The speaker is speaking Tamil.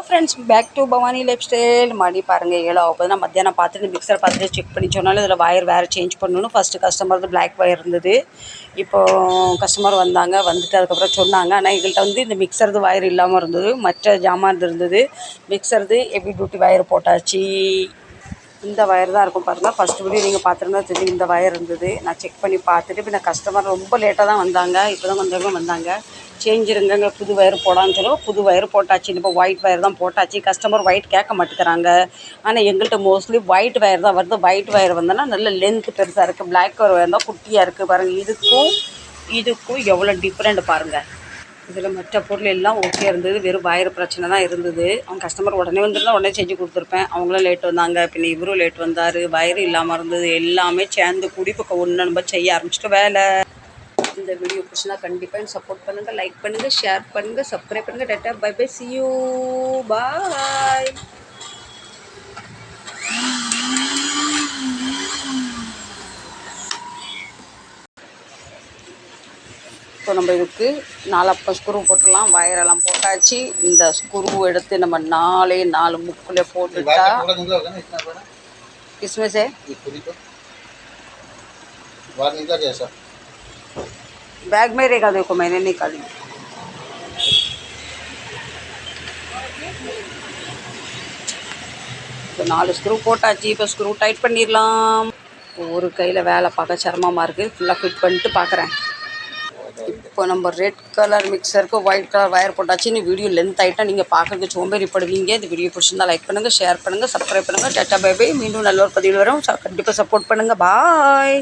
Hello friends back to Bhavani life style மணி பாருங்கள் ஏழு ஆகுது நான் மத்தியானம் பார்த்துட்டு மிக்சர் பார்த்துட்டு செக் பண்ணி சொன்னாலும் இதில் வயர் வேறு சேஞ்ச் பண்ணணும் ஃபஸ்ட்டு கஸ்டமருக்கு பிளாக் வயர் இருந்தது. இப்போது கஸ்டமர் வந்தாங்க வந்துட்டு அதுக்கப்புறம் சொன்னாங்க. ஆனால் எங்கள்கிட்ட வந்து இந்த மிக்சர்து வயர் இல்லாமல் இருந்தது. மற்ற ஜாமான் இருந்தது. மிக்சர்து எப்படி டியூட்டி வயர் போட்டாச்சு. இந்த வயர் தான் இருக்கும் பாருங்கள் ஃபஸ்ட்டு வீடியோ நீங்கள் பார்த்துருந்தா தெரியும் இந்த வயர் இருந்தது. நான் செக் பண்ணி பார்த்துட்டு இப்போ கஸ்டமர் ரொம்ப லேட்டாக தான் வந்தாங்க. இப்போ தான் கொஞ்சம் வந்தாங்க. சேஞ்ச் இருங்கங்க புது வயர் போடான்னு சொல்லுவோம் புது வயர் போட்டாச்சு. இப்போ ஒயிட் வயர் தான் போட்டாச்சு. கஸ்டமர் ஒயிட் கேட்க மாட்டேங்கிறாங்க. ஆனால் எங்கள்கிட்ட மோஸ்ட்லி ஒயிட் வயர் தான் வருது. ஒயிட் வயர் வந்தோன்னா நல்ல லென்த்து பெருசாக இருக்குது பிளாக் வயர் தான் குட்டியாக இருக்குது பாருங்கள் இதுக்கும் இதுக்கும் எவ்வளோ டிஃப்ரெண்ட் பாருங்கள் இதில் மற்ற பொருள் எல்லாம் ஓகே இருந்தது. வெறும் வயர் பிரச்சனை தான் இருந்தது. அவங்க கஸ்டமர் உடனே வந்துருந்தா உடனே செஞ்சு கொடுத்துருப்பேன். அவங்களும் லேட் வந்தாங்க. பின்ன இவரும் லேட் வந்தார். வயர் இல்லாமல் இருந்தது. எல்லாமே சேர்ந்து கூடி இப்போ ஒன்று நம்ம செய்ய ஆரம்பிச்சிட்டு வேலை. இந்த வீடியோ பிடிச்சினா கண்டிப்பாக எனக்கு சப்போர்ட் பண்ணுங்கள் லைக் பண்ணுங்கள் ஷேர் பண்ணுங்கள் சப்ஸ்கிரைப் பண்ணுங்கள் data bye bye see you bye இப்போ நம்ம இதுக்கு நாலப்போ ஸ்க்ரூ போட்டுடலாம். வயரெல்லாம் போட்டாச்சு. இந்த ஸ்க்ரூ எடுத்து நம்ம நாலே நாலு முக்கில் போட்டுட்டா बैग में रहेगा देखो मैंने निकाली இப்போ நாலு ஸ்க்ரூ போட்டாச்சு இப்போ ஸ்க்ரூ டைட் பண்ணிடலாம் ஒரு கையில் வேலை பார்க்க சிரமமாக இருக்குது ஃபுல்லாக ஃபிட் பண்ணிட்டு பார்க்குறேன் இப்போ நம்ம ரெட் கலர் மிக்சருக்கு ஒயிட் கலர் வயர் போட்டாச்சு வீடியோ லென்த் ஆகிட்டா நீங்கள் பார்க்கறதுக்கு சோம்பேறிப்படுவீங்க இந்த வீடியோ பிடிச்சிருந்தா லைக் பண்ணுங்கள் ஷேர் பண்ணுங்கள் சப்ஸ்கிரைப் பண்ணுங்கள் டேட்டா பை பை மீண்டும் நல்ல ஒரு பதிவில் வரும் கண்டிப்பாக சப்போர்ட் பண்ணுங்கள் பாய்